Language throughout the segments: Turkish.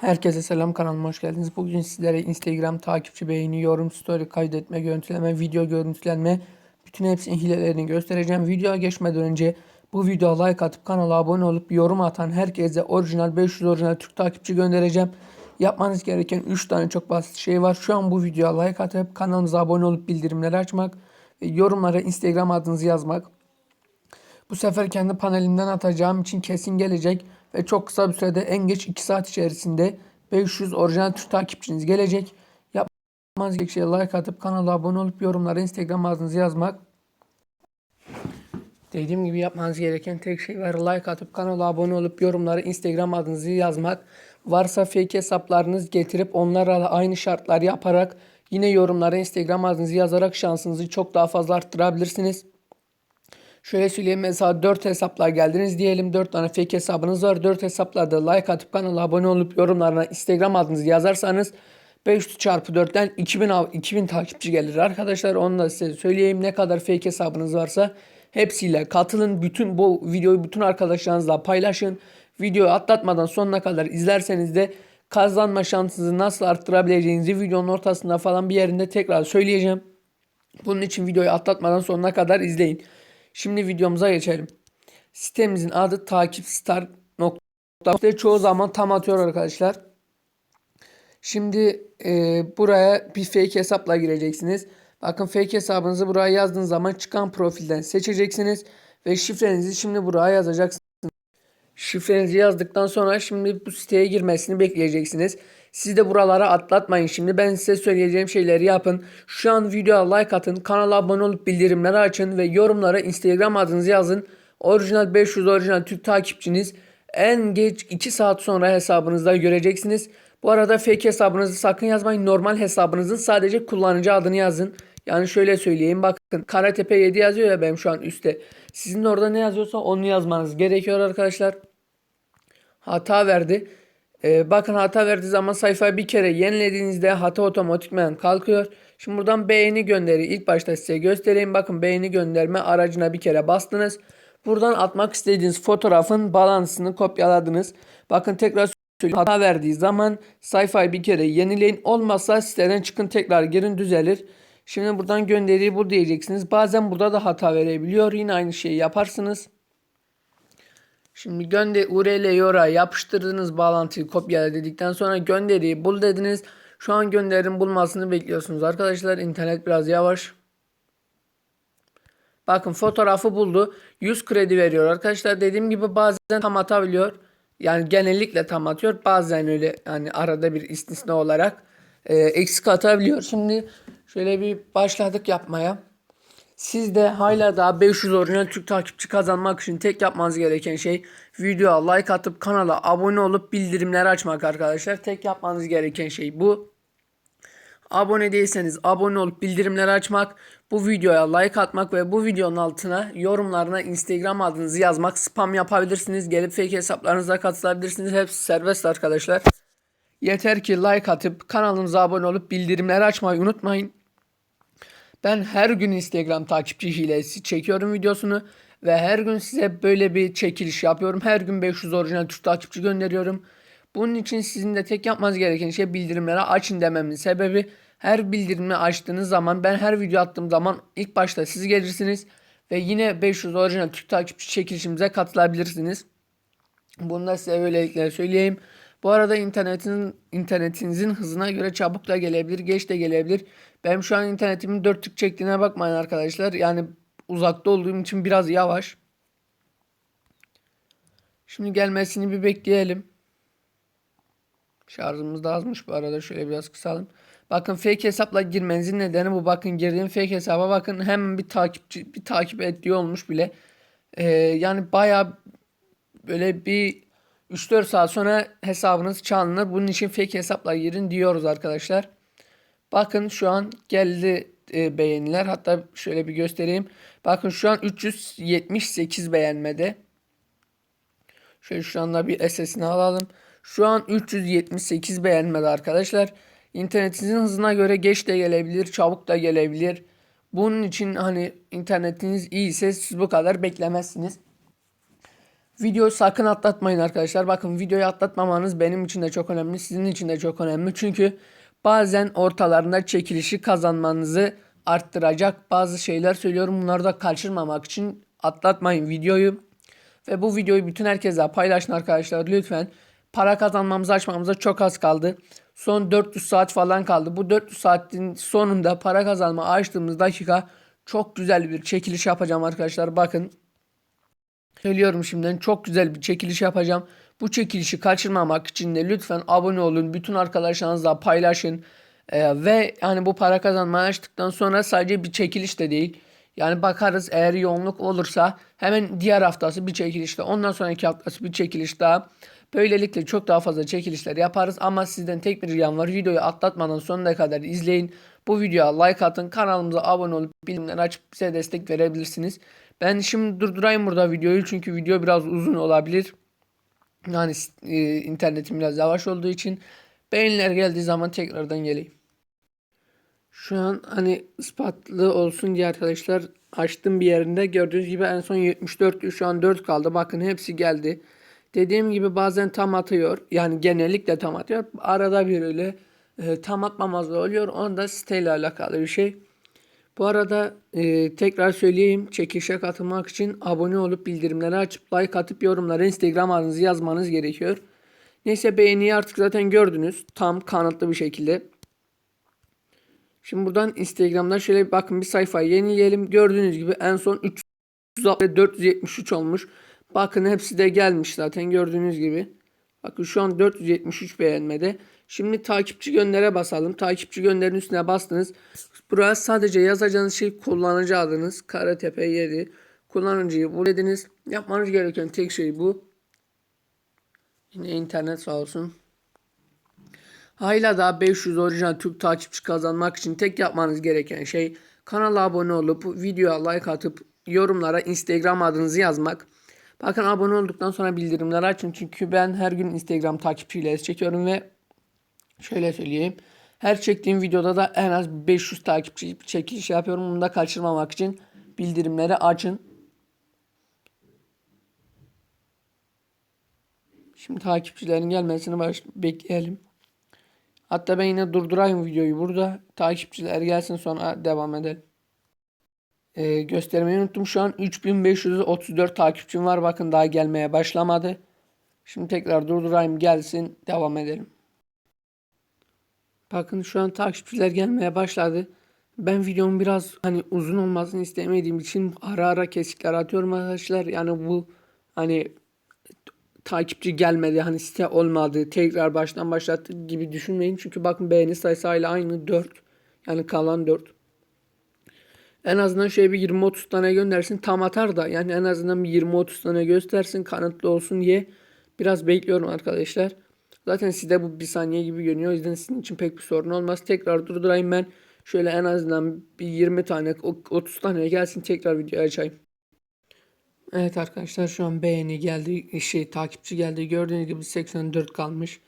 Herkese selam kanalıma hoş geldiniz. Bugün sizlere Instagram takipçi beğeni, yorum, story kaydetme, görüntüleme, video görüntülenme bütün hepsinin hilelerini göstereceğim. Videoya geçmeden önce bu videoya like atıp kanala abone olup yorum atan herkese orijinal 500 orijinal Türk takipçi göndereceğim. Yapmanız gereken 3 tane çok basit şey var. Şu an bu videoya like atıp kanalımıza abone olup bildirimleri açmak ve yorumlara Instagram adınızı yazmak. Bu sefer kendi panelimden atacağım için kesin gelecek ve çok kısa bir sürede en geç 2 saat içerisinde 500 orijinal Türk takipçiniz gelecek. Yapmanız gereken şey like atıp kanala abone olup yorumlara Instagram adınızı yazmak. Dediğim gibi yapmanız gereken tek şey var. Like atıp kanala abone olup yorumlara Instagram adınızı yazmak. Varsa fake hesaplarınız getirip onlara aynı şartlar yaparak yine yorumlara Instagram adınızı yazarak şansınızı çok daha fazla arttırabilirsiniz. Şöyle söyleyeyim mesela 4 hesaplar geldiniz diyelim 4 tane fake hesabınız var. 4 hesaplarda like atıp kanala abone olup yorumlarına Instagram adınızı yazarsanız 500 çarpı 4'ten 2000, av- 2000 takipçi gelir arkadaşlar. Onu da size söyleyeyim ne kadar fake hesabınız varsa hepsiyle katılın. Bütün bu videoyu bütün arkadaşlarınızla paylaşın. Videoyu atlatmadan sonuna kadar izlerseniz de kazanma şansınızı nasıl arttırabileceğinizi videonun ortasında falan bir yerinde tekrar söyleyeceğim. Bunun için videoyu atlatmadan sonuna kadar izleyin. Şimdi videomuza geçelim. Sitemizin adı takipstar.com. Çoğu zaman tam atıyor arkadaşlar. Şimdi e, buraya bir fake hesapla gireceksiniz. Bakın fake hesabınızı buraya yazdığınız zaman çıkan profilden seçeceksiniz. Ve şifrenizi şimdi buraya yazacaksınız. Şifrenizi yazdıktan sonra şimdi bu siteye girmesini bekleyeceksiniz. Siz de buralara atlatmayın. Şimdi ben size söyleyeceğim şeyleri yapın. Şu an videoya like atın. Kanala abone olup bildirimleri açın. Ve yorumlara Instagram adınızı yazın. Orijinal 500 orijinal Türk takipçiniz en geç 2 saat sonra hesabınızda göreceksiniz. Bu arada fake hesabınızı sakın yazmayın. Normal hesabınızın sadece kullanıcı adını yazın. Yani şöyle söyleyeyim bakın Karatepe 7 yazıyor ya benim şu an üstte. Sizin orada ne yazıyorsa onu yazmanız gerekiyor arkadaşlar. Hata verdi. Ee, bakın hata verdiği zaman sayfayı bir kere yenilediğinizde hata otomatikman kalkıyor. Şimdi buradan beğeni gönderi ilk başta size göstereyim. Bakın beğeni gönderme aracına bir kere bastınız. Buradan atmak istediğiniz fotoğrafın balansını kopyaladınız. Bakın tekrar söyleyeyim. Hata verdiği zaman sayfayı bir kere yenileyin. Olmazsa siteden çıkın tekrar girin düzelir. Şimdi buradan gönderiyi bul diyeceksiniz. Bazen burada da hata verebiliyor. Yine aynı şeyi yaparsınız. Şimdi gönder URL'yi oraya yapıştırdığınız bağlantıyı kopyala dedikten sonra gönderiyi bul dediniz. Şu an gönderinin bulmasını bekliyorsunuz arkadaşlar. İnternet biraz yavaş. Bakın fotoğrafı buldu. 100 kredi veriyor arkadaşlar. Dediğim gibi bazen tam atabiliyor. Yani genellikle tam atıyor. Bazen öyle yani arada bir istisna olarak e, eksik atabiliyor. Şimdi şöyle bir başladık yapmaya. Siz de hala daha 500 orijinal Türk takipçi kazanmak için tek yapmanız gereken şey videoya like atıp kanala abone olup bildirimleri açmak arkadaşlar. Tek yapmanız gereken şey bu. Abone değilseniz abone olup bildirimleri açmak, bu videoya like atmak ve bu videonun altına yorumlarına Instagram adınızı yazmak, spam yapabilirsiniz. Gelip fake hesaplarınıza katılabilirsiniz. Hepsi serbest arkadaşlar. Yeter ki like atıp kanalımıza abone olup bildirimleri açmayı unutmayın. Ben her gün Instagram takipçi hilesi çekiyorum videosunu ve her gün size böyle bir çekiliş yapıyorum. Her gün 500 orijinal Türk takipçi gönderiyorum. Bunun için sizin de tek yapmanız gereken şey bildirimleri açın dememin sebebi her bildirimi açtığınız zaman ben her video attığım zaman ilk başta siz gelirsiniz ve yine 500 orijinal Türk takipçi çekilişimize katılabilirsiniz. Bunu da size böylelikle söyleyeyim. Bu arada internetin internetinizin hızına göre çabuk da gelebilir, geç de gelebilir. Benim şu an internetimin 4 tık çektiğine bakmayın arkadaşlar. Yani uzakta olduğum için biraz yavaş. Şimdi gelmesini bir bekleyelim. Şarjımız da azmış bu arada. Şöyle biraz kısalım. Bakın fake hesapla girmenizin nedeni bu. Bakın girdiğim fake hesaba bakın hemen bir takipçi bir takip et diyor olmuş bile. Ee, yani baya böyle bir 3-4 saat sonra hesabınız çalınır. Bunun için fake hesapla girin diyoruz arkadaşlar. Bakın şu an geldi e, beğeniler. Hatta şöyle bir göstereyim. Bakın şu an 378 beğenmede. Şöyle şu anda bir SS'ini alalım. Şu an 378 beğenmedi arkadaşlar. İnternetinizin hızına göre geç de gelebilir, çabuk da gelebilir. Bunun için hani internetiniz iyiyse siz bu kadar beklemezsiniz. Videoyu sakın atlatmayın arkadaşlar. Bakın videoyu atlatmamanız benim için de çok önemli. Sizin için de çok önemli. Çünkü bazen ortalarında çekilişi kazanmanızı arttıracak bazı şeyler söylüyorum. Bunları da kaçırmamak için atlatmayın videoyu. Ve bu videoyu bütün herkese paylaşın arkadaşlar lütfen. Para kazanmamızı açmamıza çok az kaldı. Son 400 saat falan kaldı. Bu 400 saatin sonunda para kazanma açtığımız dakika çok güzel bir çekiliş yapacağım arkadaşlar. Bakın Söylüyorum şimdiden çok güzel bir çekiliş yapacağım. Bu çekilişi kaçırmamak için de lütfen abone olun. Bütün arkadaşlarınızla paylaşın. Ee, ve yani bu para kazanmayı açtıktan sonra sadece bir çekiliş de değil. Yani bakarız eğer yoğunluk olursa hemen diğer haftası bir çekiliş daha. Ondan sonraki haftası bir çekiliş daha. Böylelikle çok daha fazla çekilişler yaparız. Ama sizden tek bir ricam var. Videoyu atlatmadan sonuna kadar izleyin. Bu videoya like atın. Kanalımıza abone olup bildirimleri açıp bize destek verebilirsiniz. Ben şimdi durdurayım burada videoyu. Çünkü video biraz uzun olabilir. Yani e, internetim biraz yavaş olduğu için. Beğeniler geldiği zaman tekrardan geleyim. Şu an hani ispatlı olsun diye arkadaşlar açtım bir yerinde. Gördüğünüz gibi en son 74 şu an 4 kaldı. Bakın hepsi geldi. Dediğim gibi bazen tam atıyor. Yani genellikle tam atıyor. Arada bir öyle e, tam atmamazlığı oluyor. Onu da siteyle alakalı bir şey. Bu arada e, tekrar söyleyeyim. Çekişe katılmak için abone olup bildirimleri açıp like atıp yorumlara Instagram adınızı yazmanız gerekiyor. Neyse beğeniyi artık zaten gördünüz. Tam kanıtlı bir şekilde. Şimdi buradan Instagram'dan şöyle bir bakın bir sayfayı yenileyelim. Gördüğünüz gibi en son 360 ve 473 olmuş. Bakın hepsi de gelmiş zaten gördüğünüz gibi. Bakın şu an 473 beğenmede. Şimdi takipçi göndere basalım. Takipçi gönderin üstüne bastınız. Buraya sadece yazacağınız şey kullanıcı adınız. Karatepe 7. Kullanıcıyı bulediniz. Yapmanız gereken tek şey bu. Yine internet sağ olsun. Hala daha 500 orijinal Türk takipçi kazanmak için tek yapmanız gereken şey kanala abone olup videoya like atıp yorumlara Instagram adınızı yazmak. Bakın abone olduktan sonra bildirimleri açın çünkü ben her gün Instagram takipçiyle çekiyorum ve şöyle söyleyeyim. Her çektiğim videoda da en az 500 takipçi çekiliş yapıyorum. Bunu da kaçırmamak için bildirimleri açın. Şimdi takipçilerin gelmesini baş bekleyelim. Hatta ben yine durdurayım videoyu burada. Takipçiler gelsin sonra devam edelim. Ee, göstermeyi unuttum. Şu an 3534 takipçim var. Bakın daha gelmeye başlamadı. Şimdi tekrar durdurayım gelsin. Devam edelim. Bakın şu an takipçiler gelmeye başladı. Ben videomun biraz hani uzun olmasını istemediğim için ara ara kesikler atıyorum arkadaşlar. Yani bu hani takipçi gelmedi hani site olmadı tekrar baştan başlattı gibi düşünmeyin. Çünkü bakın beğeni sayısı hala aynı 4. Yani kalan 4. En azından şöyle bir 20-30 tane göndersin tam atar da yani en azından bir 20-30 tane göstersin kanıtlı olsun diye biraz bekliyorum arkadaşlar. Zaten sizde bu bir saniye gibi görünüyor. O yüzden sizin için pek bir sorun olmaz. Tekrar durdurayım ben. Şöyle en azından bir 20 tane 30 tane gelsin tekrar video açayım. Evet arkadaşlar şu an beğeni geldi. Şey takipçi geldi. Gördüğünüz gibi 84 kalmış.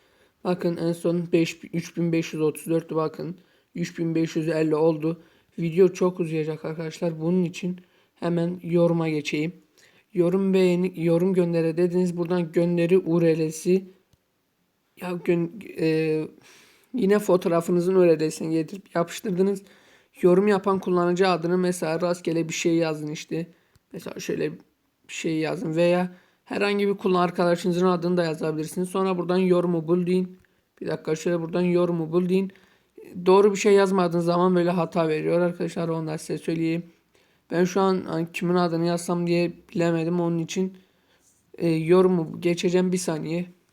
Bakın en son 5, 3534'tü bakın. 3550 oldu. Video çok uzayacak arkadaşlar. Bunun için hemen yoruma geçeyim. Yorum beğeni, yorum göndere dediniz. Buradan gönderi URL'si ya gün e, yine fotoğrafınızın URL'sini getirip yapıştırdınız. Yorum yapan kullanıcı adını mesela rastgele bir şey yazın işte. Mesela şöyle bir şey yazın veya herhangi bir kullan arkadaşınızın adını da yazabilirsiniz. Sonra buradan yorumu bul. Bir dakika şöyle buradan yorumu bul. Doğru bir şey yazmadığınız zaman böyle hata veriyor arkadaşlar. Onu size söyleyeyim. Ben şu an hani kimin adını yazsam diye bilemedim. Onun için e, yorumu geçeceğim bir saniye.